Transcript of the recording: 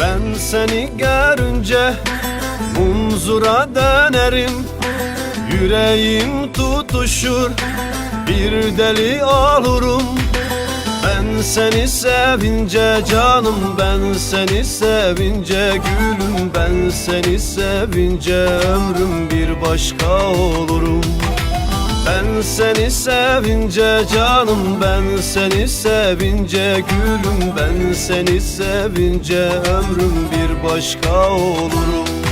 Ben seni görünce Munzura dönerim. Yüreğim tutuşur Bir deli olurum. Ben seni sevince canım Ben seni sevince gülüm. Ben seni sevince ömrüm bir başka olurum ben seni sevince canım ben seni sevince gülüm ben seni sevince ömrüm bir başka olurum